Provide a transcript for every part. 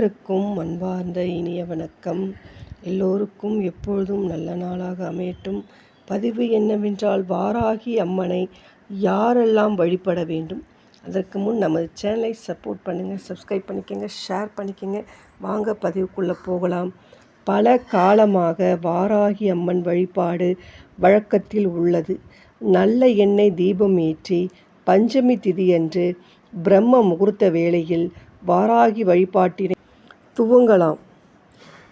அனைவருக்கும் அன்பார்ந்த இனிய வணக்கம். எல்லோருக்கும் எப்பொழுதும் நல்ல நாளாக அமையட்டும். பதிவு என்னவென்றால் வாராகி அம்மனை யாரெல்லாம் வழிபட வேண்டும்? அதற்கு முன் நமது சேனலை சப்போர்ட் பண்ணுங்கள் சப்ஸ்கிரைப் பண்ணிக்கோங்க ஷேர் பண்ணிக்கோங்க. வாங்க பதிவுக்குள்ளே போகலாம். பல காலமாக வாராகி அம்மன் வழிபாடு வழக்கத்தில் உள்ளது. நல்ல எண்ணெய் தீபம் ஏற்றி பஞ்சமி திதியன்று பிரம்ம முகூர்த்த வேளையில் வாராகி வழிபாட்டினை துவங்கலாம்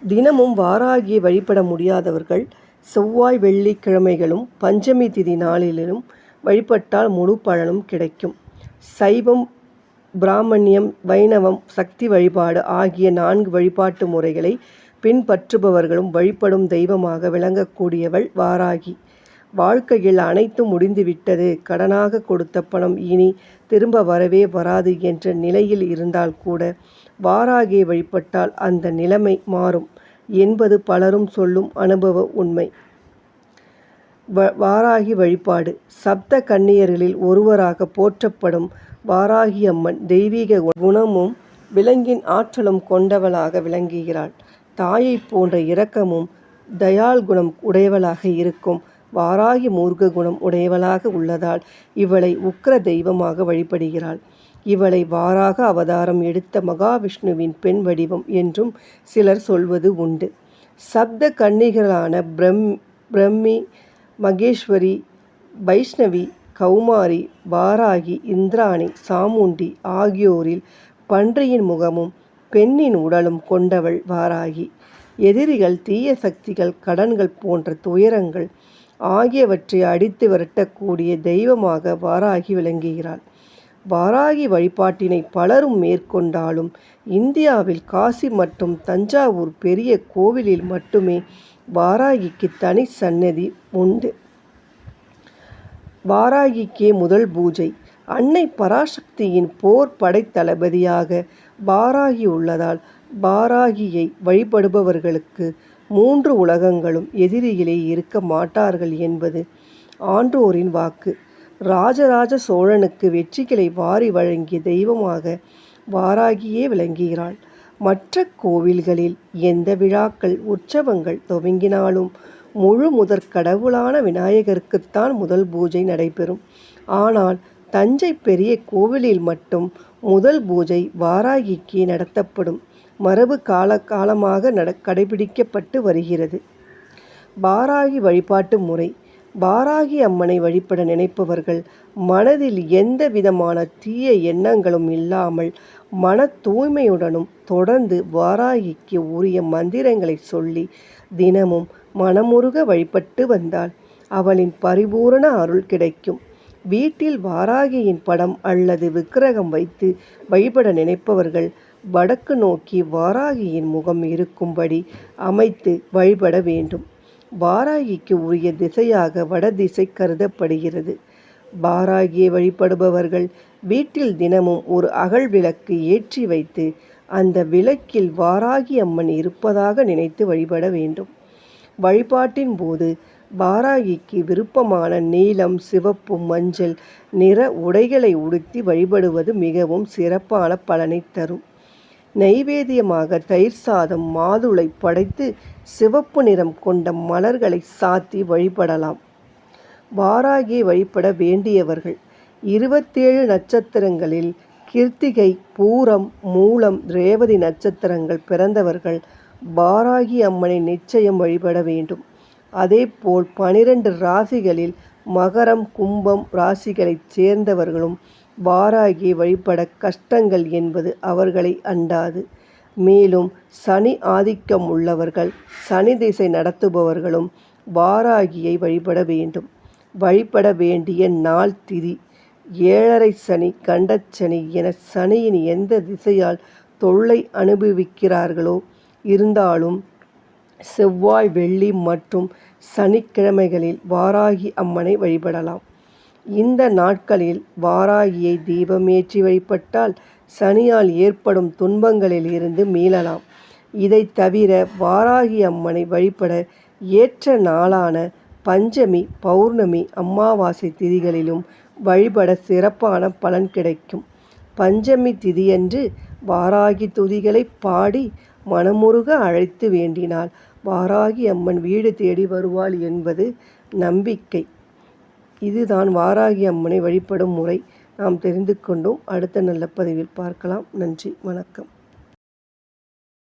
தினமும் வாராகியை வழிபட முடியாதவர்கள் செவ்வாய் வெள்ளிக்கிழமைகளும் பஞ்சமி திதி நாளிலும் வழிபட்டால் முழு பலனும் கிடைக்கும். சைவம் பிராமணியம் வைணவம் சக்தி வழிபாடு ஆகிய நான்கு வழிபாட்டு முறைகளை பின்பற்றுபவர்களும் வழிபடும் தெய்வமாக விளங்கக்கூடியவள் வாராகி. வாழ்க்கையில் அனைத்தும் முடிந்துவிட்டது கடனாக கொடுத்த பணம் இனி திரும்ப வரவே வராது என்ற நிலையில் இருந்தால் கூட வாராகியை வழிபட்டால் அந்த நிலைமை மாறும் என்பது பலரும் சொல்லும் அனுபவ உண்மை. வாராகி வழிபாடு சப்த கன்னியர்களில் ஒருவராக போற்றப்படும் வாராகி அம்மன் தெய்வீக குணமும் விலங்கின் ஆற்றலும் கொண்டவளாக விளங்குகிறாள். தாயை போன்ற இரக்கமும் தயால் குணம் உடையவளாக இருக்கும். வாராகி மூர்க்க குணம் உடையவளாக உள்ளதால் இவளை உக்ர தெய்வமாக வழிபடுகிறாள். இவளை வாராக அவதாரம் எடுத்த மகாவிஷ்ணுவின் பெண் வடிவம் என்றும் சிலர் சொல்வது உண்டு. சப்த கன்னிகளான பிரம் பிரம்மி மகேஸ்வரி வைஷ்ணவி கௌமாரி வாராகி இந்திராணி சாமுண்டி ஆகியோரில் பன்றியின் முகமும் பெண்ணின் உடலும் கொண்டவள் வாராகி. எதிரிகள் தீய சக்திகள் கடன்கள் போன்ற துயரங்கள் ஆகியவற்றை அடித்து விரட்டக்கூடிய தெய்வமாக வாராகி விளங்குகிறாள். வாராகி வழிபாட்டினை பலரும் மேற்கொண்டாலும் இந்தியாவில் காசி மற்றும் தஞ்சாவூர் பெரிய கோவிலில் மட்டுமே வாராகிக்கு தனி சன்னதி உண்டு. வாராகிக்கே முதல் பூஜை. அன்னை பராசக்தியின் போர் படைத்தளபதியாக பாராகி உள்ளதால் வாராகியை வழிபடுபவர்களுக்கு மூன்று உலகங்களும் எதிரிகளே இருக்க மாட்டார்கள் என்பது ஆன்றோரின் வாக்கு. ராஜராஜ சோழனுக்கு வெற்றிகளை வாரி வழங்கிய தெய்வமாக வாராகியே விளங்குகிறாள். மற்ற கோவில்களில் எந்த விழாக்கள் உற்சவங்கள் துவங்கினாலும் முழு முதற் கடவுளான விநாயகருக்குத்தான் முதல் பூஜை நடைபெறும். ஆனால் தஞ்சை பெரிய கோவிலில் மட்டும் முதல் பூஜை வாராகிக்கு நடத்தப்படும். மரபு கால காலமாக நட கடைபிடிக்கப்பட்டு வருகிறது. வாராகி வழிபாட்டு முறை பாராகி அம்மனை வழிபட நினைப்பவர்கள் மனதில் எந்த விதமான தீய எண்ணங்களும் இல்லாமல் மன தூய்மையுடனும் தொடர்ந்து வாராகிக்கு உரிய மந்திரங்களை சொல்லி தினமும் மனமுருக வழிபட்டு வந்தால் அவளின் பரிபூரண அருள் கிடைக்கும். வீட்டில் வாராகியின் படம் அல்லது விக்கிரகம் வைத்து வழிபட நினைப்பவர்கள் வடக்கு நோக்கி வாராகியின் முகம் இருக்கும்படி அமைத்து வழிபட வேண்டும். வாராகிக்கு உரிய திசையாக வடதிசை கருதப்படுகிறது. வாராகியை வழிபடுபவர்கள் வீட்டில் தினமும் ஒரு அகல் விளக்கு ஏற்றி வைத்து அந்த விளக்கில் வாராகி அம்மன் இருப்பதாக நினைத்து வழிபட வேண்டும். வழிபாட்டின் போது பாராகிக்கு விருப்பமான நீலம் சிவப்பு மஞ்சள் நிற உடைகளை உடுத்தி வழிபடுவது மிகவும் சிறப்பான பலனை தரும். நைவேத்தியமாக தயிர் சாதம் மாதுளை படைத்து சிவப்பு நிறம் கொண்ட மலர்களை சாத்தி வழிபடலாம். வாராகியை வழிபட வேண்டியவர்கள் இருபத்தேழு நட்சத்திரங்களில் கிருத்திகை பூரம் மூலம் ரேவதி நட்சத்திரங்கள் பிறந்தவர்கள் வாராகி அம்மனை நிச்சயம் வழிபட வேண்டும். அதேபோல் பனிரெண்டு ராசிகளில் மகரம் கும்பம் ராசிகளைச் சேர்ந்தவர்களும் வாராகி வழிபட கஷ்டங்கள் என்பது அவர்களை அண்டாது. மேலும் சனி ஆதிக்கம் உள்ளவர்கள் சனி திசை நடத்துபவர்களும் வாராகியை வழிபட வேண்டும். வழிபட வேண்டிய நாள் திதி ஏழரை சனி கண்டச்சனி என சனியின் எந்த திசையால் தொல்லை அனுபவிக்கிறார்களோ இருந்தாலும் செவ்வாய் வெள்ளி மற்றும் சனிக்கிழமைகளில் வாராகி அம்மனை வழிபடலாம். இந்த நாட்களில் வாராகியை தீபமேற்றி வழிபட்டால் சனியால் ஏற்படும் துன்பங்களில் இருந்து மீளலாம். இதை தவிர வாராகி அம்மனை வழிபட ஏற்ற நாளான பஞ்சமி பௌர்ணமி அமாவாசை திதிகளிலும் வழிபட சிறப்பான பலன் கிடைக்கும். பஞ்சமி திதியன்று வாராகி துதிகளை பாடி மனமுருக அழைத்து வேண்டினால் வாராகி அம்மன் வீடு தேடி வருவாள் என்பது நம்பிக்கை. இதுதான் வாராகி அம்மனை வழிபடும் முறை. நாம் தெரிந்து கொண்டோம். அடுத்த நல்ல பதிவில் பார்க்கலாம். நன்றி. வணக்கம்.